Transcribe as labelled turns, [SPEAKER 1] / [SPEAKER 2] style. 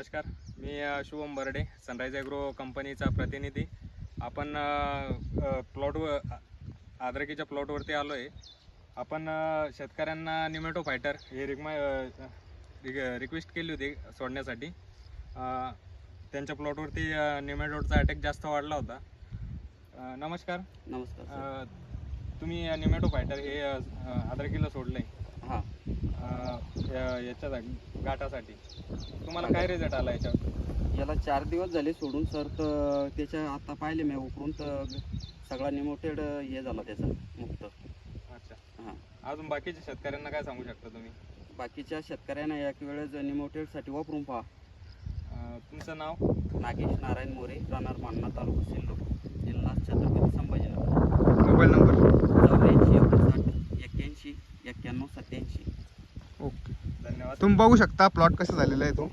[SPEAKER 1] नमस्कार मी Shubham Barde Sunrise Agro कंपनीचा प्रतिनिधी. आपण प्लॉटवर आद्रकीच्या प्लॉटवरती आलो आहे आपण शेतकऱ्यांना निमेटो फायटर हे रिकमा रिक्वेस्ट केली होती सोडण्यासाठी. त्यांच्या प्लॉटवरती निमेटोडचा अटॅक जास्त वाढला होता. नमस्कार.
[SPEAKER 2] नमस्कार
[SPEAKER 1] तुम्ही निमेटो फायटर हे अ, आद्रकीला सोडलं आहे
[SPEAKER 2] हां.
[SPEAKER 1] याच्या गाठासाठी तुम्हाला काय रिझल्ट आला याच्यावर?
[SPEAKER 2] याला चार दिवस झाले सोडून सर तर त्याच्या आता पाहिले मी उकरून तर सगळा निमोटेड हे झाला त्याचा मुक्त.
[SPEAKER 1] अच्छा.
[SPEAKER 2] हां.
[SPEAKER 1] अजून बाकीच्या शेतकऱ्यांना काय सांगू शकता तुम्ही?
[SPEAKER 2] बाकीच्या शेतकऱ्यांना एक वेळेस निमोटेडसाठी वापरून पहा.
[SPEAKER 1] तुमचं नाव?
[SPEAKER 2] नागेश नारायण मोरे राहणार मान्ना तालुका सिल्लोड. चौऱ्याऐंशी एकोणसाठ एक्क्याऐंशी एक्क्याण्णव सत्याऐंशी.
[SPEAKER 3] ओके.
[SPEAKER 1] धन्यवाद
[SPEAKER 3] तुम्ही बघू शकता प्लॉट कसा झालेला आहे तो.